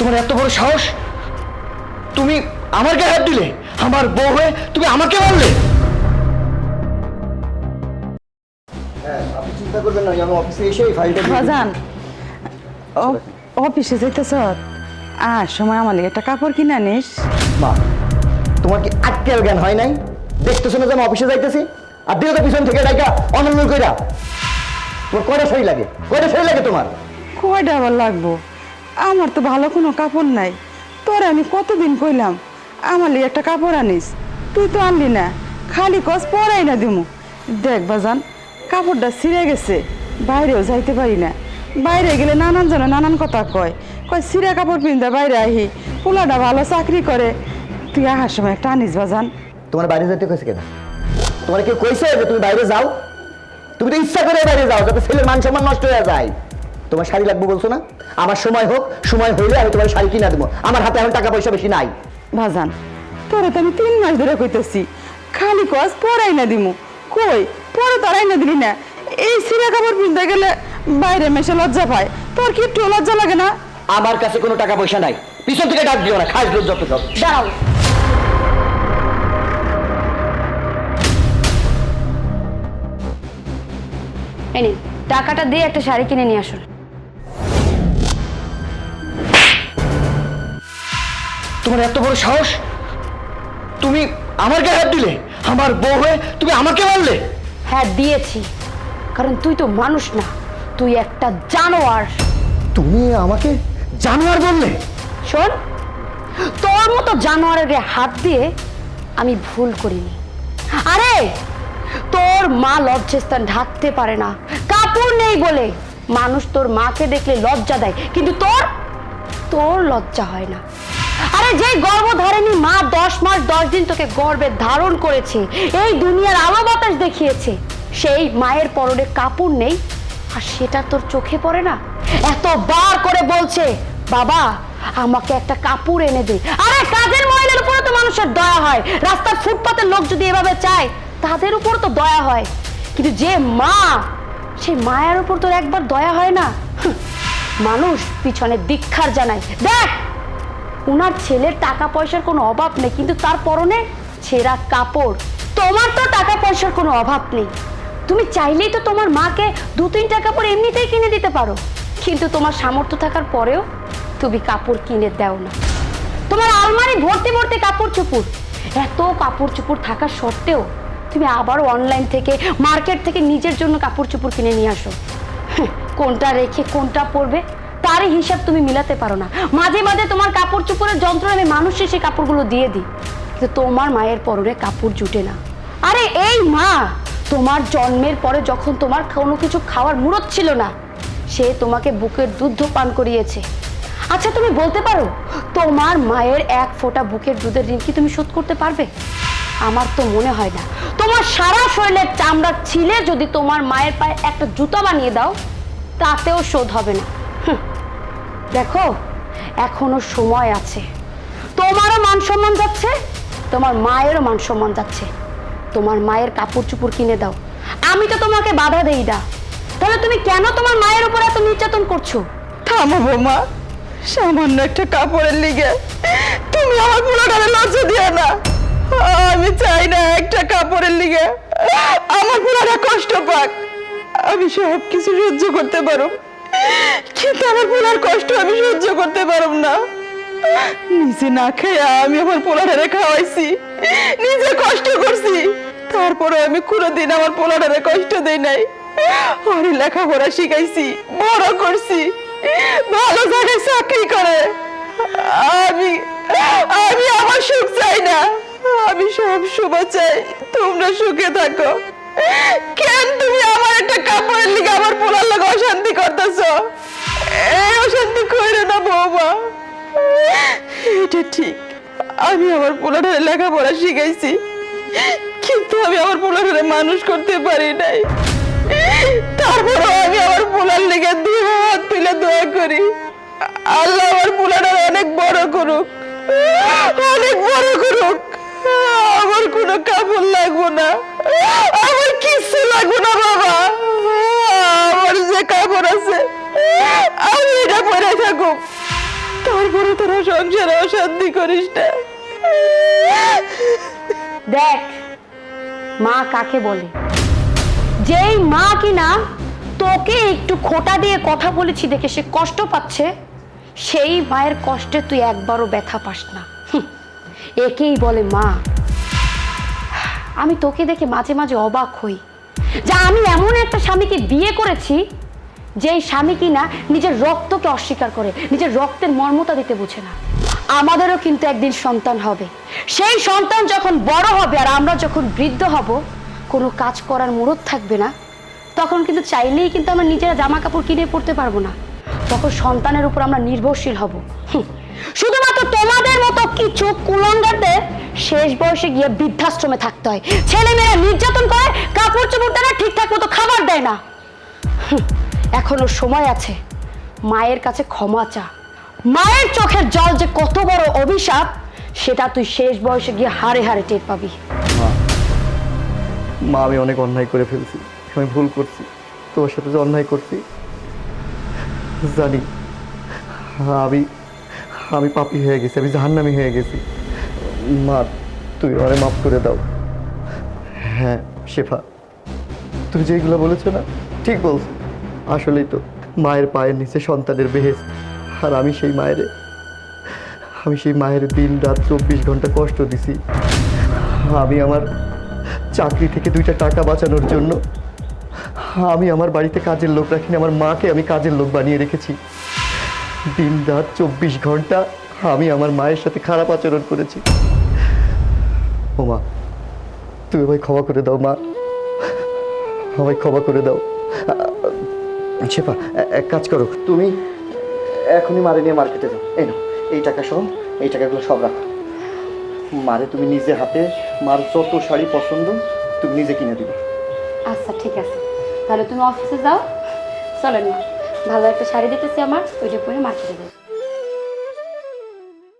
তোমার এত বড় সাহস? তুমি আমার গায়ে হাত দিলে? আমার বউ হয়ে তুমি আমাকে মারলে? হ্যাঁ চিন্তা করবেন না আমি অফিসে এসে এই ফাইলটা বাজান অফিসে যাইতেছ আর সময় আমার লিগে। একটা কাপড় কিনে আনিস। মা তোমার কি আটকেল জ্ঞান হয় নাই? দেখতেছো না যে আমি অফিসে যাইতেছি? আর দিও তো পিছন থেকে ডাইকা অনন্য কইরা। তোমার কয়টা সই লাগে? কয়টা সই লাগে তোমার? কয়টা আবার লাগবো? আমার তো ভালো কোনো কাপড় নাই। তোর আমি কতদিন কইলাম, আমার লিগে একটা কাপড় আনিস। তুই তো আনলি না, খালি কস পরাই না দিমু। দেখ বাজান, কাপড়টা ছিঁড়ে গেছে, বাইরেও যাইতে পারি না। বাইরে গেলে নানান জনে নানান কথা কয়। কয়, ছিঁড়া কাপড় পিনতে বাইরে আহি, পোলাটা ভালো চাকরি করে। তুই আহার সময় একটা আনিস বাজান। তোমার বাইরে যেতে কইছে কেন? তোমার কেউ কইছে তুমি বাইরে যাও? তুমি তো ইচ্ছা করে বাইরে যাও, যাতে ছেলের মান সম্মান নষ্ট হয়ে যায়। তোমার শাড়ি লাগবে বলছো না? আমার সময় হোক সময় হইলে আমি তোমার শাড়ি কিনা দেবো। আমার হাতে এখন টাকা পয়সা বেশি নাই। বাজান তোরে তো আমি তিন মাস ধরে কইতেছি খালি কস পরাই না দিমু। কই? পরে তারাই না দিলি না। এই সিরা কাপড় পিনতে গেলে বাইরে মেশে লজ্জা পায়। তোর কি একটু লজ্জা লাগে না? আমার কাছে কোনো টাকা পয়সা নাই। পিছন থেকে ডাক দিও না খাস যত সব। দাঁড়াও। এই নিন, টাকাটা দিয়ে একটা শাড়ি কিনে নিয়ে আসুন। তোমার এত বড় সাহস? তুমি আমার গায়ে হাত দিলে? আমার বউ হয়ে তুমি আমাকে মারলে? হ্যাঁ দিয়েছি। কারণ তুই তো মানুষ না। তুই একটা জানোয়ার। তুমি আমাকে জানোয়ার বললে? শোন তোর মতো জানোয়ারের গায়ে হাত দিয়ে আমি ভুল করিনি। আরে তোর মা লজ্জাস্থান ঢাকতে পারে না। কাপড় নেই বলে। মানুষ তোর মাকে দেখলে লজ্জা দেয়। কিন্তু তোর তোর লজ্জা হয় না। আরে যে গর্ভ ধরেনি মা দশ মাস, দশ দিন তোকে ধারণ করেছে, এই দুনিয়ার আলো বাতাস দেখিয়েছে, সেই মায়ের পরনে কাপড় নেই, আর সেটা তোর চোখে পড়ে না? করে বলছে, বাবা, আমাকে একটা কাপড় এনে দে। আরে, কাজের মহিলার উপরে তো মানুষের দয়া হয়। রাস্তার ফুটপাতের লোক যদি এভাবে চায়, তাদের উপর তো দয়া হয়। কিন্তু যে মা সেই মায়ের উপর তোর একবার দয়া হয় না? মানুষ পিছনে দীক্ষার জানায়। দেখ উনার ছেলের টাকা পয়সার কোনো অভাব নেই কিন্তু তার পরনে ছেঁড়া কাপড়। তোমার তো টাকা পয়সার কোনো অভাব নেই। তুমি চাইলেই তো তোমার মাকে দু তিনটা কাপড় এমনিতেই কিনে দিতে পারো। কিন্তু তোমার সামর্থ্য থাকার পরেও তুমি কাপড় কিনে দাও না। তোমার আলমারি ভর্তি ভর্তি কাপড় চুপুর এত কাপড় চুপুর থাকা সত্ত্বেও তুমি আবারও অনলাইন থেকে মার্কেট থেকে নিজের জন্য কাপড় চুপুর কিনে নিয়ে আসো। হ্যাঁ, কোনটা রেখে কোনটা পরবে তারই হিসাব তুমি মিলাতে পারো না। মাঝে মাঝে তোমার কাপড় চুপড়ের যন্ত্র আমি মানুষকে সেই কাপড়গুলো দিয়ে দিই। কিন্তু তোমার মায়ের পরনে কাপড় জুটে না। আরে এই মা, তোমার জন্মের পরে যখন তোমার কোনো কিছু খাওয়ার মুরত ছিল না, সে তোমাকে বুকের দুধ পান করিয়েছে। আচ্ছা তুমি বলতে পারো, তোমার মায়ের এক ফোঁটা বুকের দুধের ঋণ কি তুমি শোধ করতে পারবে? আমার তো মনে হয় না। তোমার সারা শরীরের চামড়া ছিলে যদি তোমার মায়ের পায়ে একটা জুতা বানিয়ে দাও, তাতেও শোধ হবে না। দেখো, এখনও সময় আছে। তোমারও মান সম্মান যাচ্ছে, তোমার মায়েরও মান সম্মান যাচ্ছে। তোমার মায়ের কাপড় চুপড় কিনে দাও। আমি তো তোমাকে বাধা দেই না। তাহলে তুমি কেন তোমার মায়ের উপর এত নির্যাতন করছ? থামো বৌমা, সামান্য একটা কাপড়ের লিগে। তুমি আমার পুরোটারে লজ্জা দিও না। আমি চাই না একটা কাপড়ের লিগে। আমার পুরোটা কষ্ট পাক। আমি সব কিছু সহ্য করতে পারো কিন্তু আমার পোলার কষ্ট আমি সহ্য করতে পারব না। নিজে না খেয়ে আমি আমার পোলাটারে খাওয়াইছি। নিজে কষ্ট করছি। তারপরে আমি কোনোদিন আমার পোলাটারে কষ্ট দেই নাই। ওরে লেখাপড়া শিখাইছি, বড় করছি। ভালো জায়গায় চাকরি করে। আমি আমি আমার সুখ চাই না। আমি সব সময় চাই তোমরা সুখে থাকো। কেন তুমি একটা কাপড়ের লিগে আমার পোলার লোক অশান্তি করতেছো। এই অশান্তি কইরো না বৌমা। এটা ঠিক। আমি আমার পোলাটারে লেখাপড়া শিখাইছি, কিন্তু আমি আমার পোলাটারে মানুষ করতে পারি নাই। তারপরে আমি আমার পোলার লেগে দুই হাত তুলে দোয়া করি। আল্লাহ আমার পোলাটার অনেক বড় করুক। অনেক বড় করুক। আমার কোনো কাপড় লাগবো না। আমার কিচ্ছু লাগবো না, বাবা। আমার যে কাপড় আছে, আমি এটা পরে থাকুক তারপরে তোরা সংসারে অশান্তি করিস না। দেখ, মা কাকে বলে? যেই মা কিনা, তোকে একটু খোটা দিয়ে কথা বলেছি দেখে সে কষ্ট পাচ্ছে। সেই মায়ের কষ্টে তুই একবারও ব্যথা পাস না। একেই বলে মা। আমি তোকে দেখে মাঝে মাঝে অবাক হই যা আমি এমন একটা স্বামীকে বিয়ে করেছি যেই স্বামী কিনা নিজের রক্তকে অস্বীকার করে, নিজের রক্তের মর্মতা দিতে বুঝে না। আমাদেরও কিন্তু একদিন সন্তান হবে। সেই সন্তান যখন বড় হবে আর আমরা যখন বৃদ্ধ হব, কোনো কাজ করার মুরত থাকবে না। তখন কিন্তু চাইলেই কিন্তু আমরা নিজেরা জামা কাপড় কিনে পড়তে পারব না। তখন সন্তানের উপর আমরা নির্ভরশীল হব। হুঁ। শুধুমাত্র তোমাদের মতো কিছু কুলঙ্গারদের শেষ বয়সে গিয়ে বৃদ্ধাশ্রমে থাকতে হয়। ছেলেমেয়েরা নির্যাতন করে, কাপড় চোপড় দেয় না, ঠিকঠাক মতো খাবার দেয় না। এখনও সময় আছে। মায়ের কাছে ক্ষমা চা। মায়ের চোখের জল যে কত বড় অভিশাপ, সেটা তুই শেষ বয়সে গিয়ে হারে হারে টের পাবি। মা আমি অনেক অন্যায় করে ফেলছি। আমি ভুল করছি। তোর সাথে যে অন্যায় করছি, জানি। আমি আমি পাপি হয়ে গেছি, আমি জাহান্নামি হয়ে গেছি। মা তুই আমারে মাফ করে দাও। হ্যাঁ শেফা, তুমি যেগুলো বলেছ না, ঠিক বলছো। আসলেই তো, মায়ের পায়ের নিচে সন্তানের বেহেস আর আমি সেই মায়ের, আমি সেই মায়ের দিন রাত চব্বিশ ঘণ্টা কষ্ট দিছি। আমি আমার চাকরি থেকে দুইটা টাকা বাঁচানোর জন্য, আমি আমার বাড়িতে কাজের লোক রাখিনি, আমার মাকে আমি কাজের লোক বানিয়ে রেখেছি। দিন রাত চব্বিশ ঘণ্টা আমি আমার মায়ের সাথে খারাপ আচরণ করেছি। ও মা, তুমি আমায় ক্ষমা করে দাও, মা। আমায় ক্ষমা করে দাও। শেফা, এক কাজ করো, তুমি এখনই মারে নিয়ে মার্কেটে যাও। এই নাও, এই টাকা সব এই টাকাগুলো সব রাখো। মারে তুমি নিজে হাতে, মার যত শাড়ি পছন্দ, তুমি নিজে কিনে দিবে। আচ্ছা ঠিক আছে। তাহলে তুমি অফিসে যাও। চলেন না ভালো একটা শাড়ি দিতেছি আমার ওইটা পরে মার্কেটে যাই